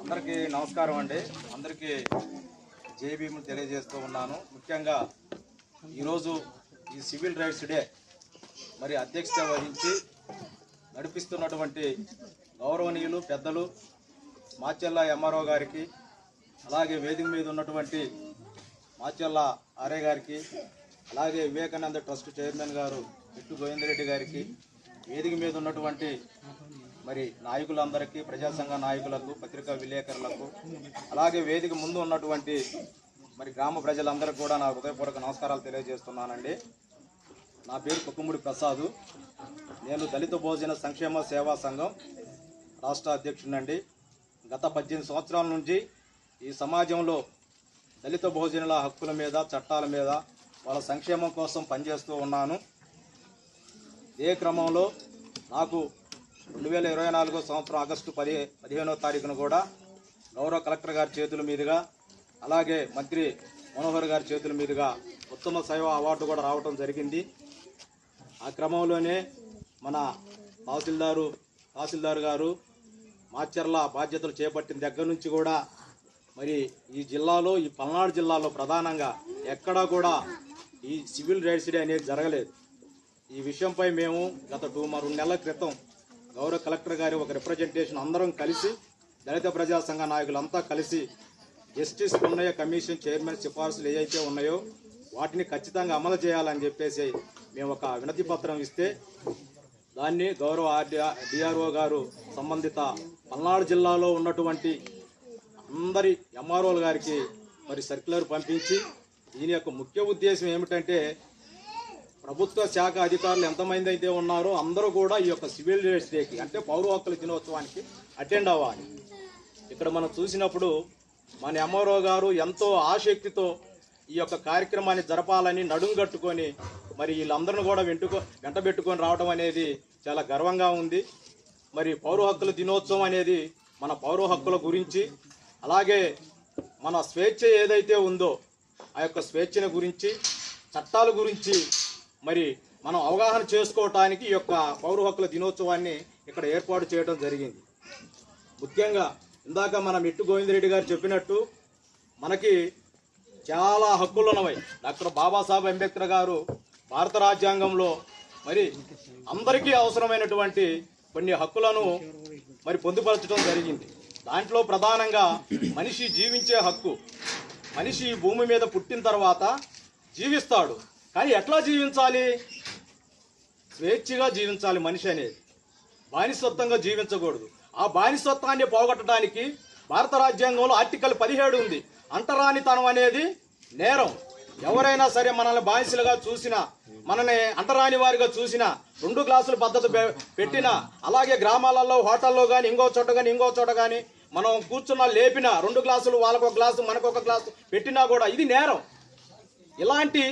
అందరికీ నమస్కారం అండి. అందరికీ జై తెలియజేస్తూ ఉన్నాను. ముఖ్యంగా ఈరోజు ఈ సివిల్ రైట్స్ డే మరి అధ్యక్షత వహించి నడిపిస్తున్నటువంటి గౌరవనీయులు పెద్దలు మాచెల్ల ఎంఆర్ఓ గారికి అలాగే వేదిక మీద ఉన్నటువంటి మాచెల్ల ఆర్ఏ గారికి అలాగే వివేకానంద ట్రస్ట్ చైర్మన్ గారు ఎట్టు గోవిందరెడ్డి గారికి వేదిక మీద ఉన్నటువంటి మరి నాయకులందరికీ ప్రజాసంఘ నాయకులకు పత్రికా విలేకరులకు అలాగే వేదిక ముందు ఉన్నటువంటి మరి గ్రామ ప్రజలందరికీ కూడా నా హృదయపూర్వక నమస్కారాలు తెలియజేస్తున్నానండి. నా పేరు కుక్కుముడి ప్రసాదు. నేను దళిత భోజన సంక్షేమ సేవా సంఘం రాష్ట్ర అధ్యక్షుడినండి. గత పద్దెనిమిది సంవత్సరాల నుంచి ఈ సమాజంలో దళిత భోజనుల హక్కుల మీద చట్టాల మీద వాళ్ళ సంక్షేమం కోసం పనిచేస్తూ ఉన్నాను. ఏ క్రమంలో నాకు రెండు వేల ఇరవై నాలుగో సంవత్సరం ఆగస్టు పది పదిహేనో తారీఖున కూడా గౌరవ కలెక్టర్ గారి చేతుల మీదుగా అలాగే మంత్రి మనోహర్ గారి చేతుల మీదుగా ఉత్తమ సేవ అవార్డు కూడా రావటం జరిగింది. ఆ క్రమంలోనే మన తహసీల్దారు తహసీల్దార్ గారు మాచర్ల బాధ్యతలు చేపట్టిన దగ్గర నుంచి కూడా మరి ఈ జిల్లాలో ఈ పల్నాడు జిల్లాలో ప్రధానంగా ఎక్కడా కూడా ఈ సివిల్ రైట్స్ డే అనేది జరగలేదు. ఈ విషయంపై మేము గత టూ రెండు నెలల క్రితం గౌరవ కలెక్టర్ గారి ఒక రిప్రజెంటేషన్ అందరం కలిసి దళిత ప్రజా సంఘ నాయకులంతా కలిసి జస్టిస్ పున్నయ్య కమిషన్ చైర్మన్ సిఫార్సులు ఏవైతే ఉన్నాయో వాటిని ఖచ్చితంగా అమలు చేయాలని చెప్పేసి మేము ఒక వినతి పత్రం ఇస్తే దాన్ని గౌరవ డిఆర్ఓ గారు సంబంధిత పల్నాడు జిల్లాలో ఉన్నటువంటి అందరి ఎంఆర్ఓల గారికి మరి సర్క్యులర్ పంపించి దీని యొక్క ముఖ్య ఉద్దేశం ఏమిటంటే ప్రభుత్వ శాఖ అధికారులు ఎంతమంది అయితే ఉన్నారో అందరూ కూడా ఈ యొక్క సివిల్ రైట్స్ డేకి అంటే పౌర హక్కుల దినోత్సవానికి అటెండ్ అవ్వాలి. ఇక్కడ మనం చూసినప్పుడు మన ఎంఆర్ఓ గారు ఎంతో ఆసక్తితో ఈ యొక్క కార్యక్రమాన్ని జరపాలని నడుం కట్టుకొని మరి వీళ్ళందరిని కూడా వెంటుకో వెంటబెట్టుకొని రావడం అనేది చాలా గర్వంగా ఉంది. మరి పౌర హక్కుల దినోత్సవం అనేది మన పౌర హక్కుల గురించి అలాగే మన స్వేచ్ఛ ఏదైతే ఉందో ఆ యొక్క స్వేచ్ఛను గురించి చట్టాల గురించి మరి మనం అవగాహన చేసుకోవటానికి ఈ యొక్క పౌర హక్కుల దినోత్సవాన్ని ఇక్కడ ఏర్పాటు చేయడం జరిగింది. ముఖ్యంగా ఇందాక మన మిట్టు గోవిందరెడ్డి గారు చెప్పినట్టు మనకి చాలా హక్కులు ఉన్నవి. డాక్టర్ బాబాసాహెబ్ అంబేద్కర్ గారు భారత రాజ్యాంగంలో మరి అందరికీ అవసరమైనటువంటి కొన్ని హక్కులను మరి పొందుపరచడం జరిగింది. దాంట్లో ప్రధానంగా మనిషి జీవించే హక్కు. మనిషి భూమి మీద పుట్టిన తర్వాత జీవిస్తాడు. కానీ ఎట్లా జీవించాలి? స్వేచ్ఛగా జీవించాలి మనిషి అనేది. బానిసత్వంగా జీవించకూడదు. ఆ బానిసత్వాన్ని పోగొట్టడానికి భారత రాజ్యాంగంలో ఆర్టికల్ పదిహేడు ఉంది. అంటరానితనం అనేది నేరం. ఎవరైనా సరే మనల్ని బానిసలుగా చూసినా మనని అంటరాని వారిగా చూసినా రెండు గ్లాసులు పద్ధతి పె- పెట్టినా అలాగే గ్రామాలలో హోటల్లో కానీ ఇంకో చోట కానీ ఇంకో చోట కానీ మనం కూర్చున్న లేపిన రెండు గ్లాసులు వాళ్ళకు ఒక గ్లాసు మనకు ఒక గ్లాసు పెట్టినా కూడా ఇది నేరం. ఇలాంటి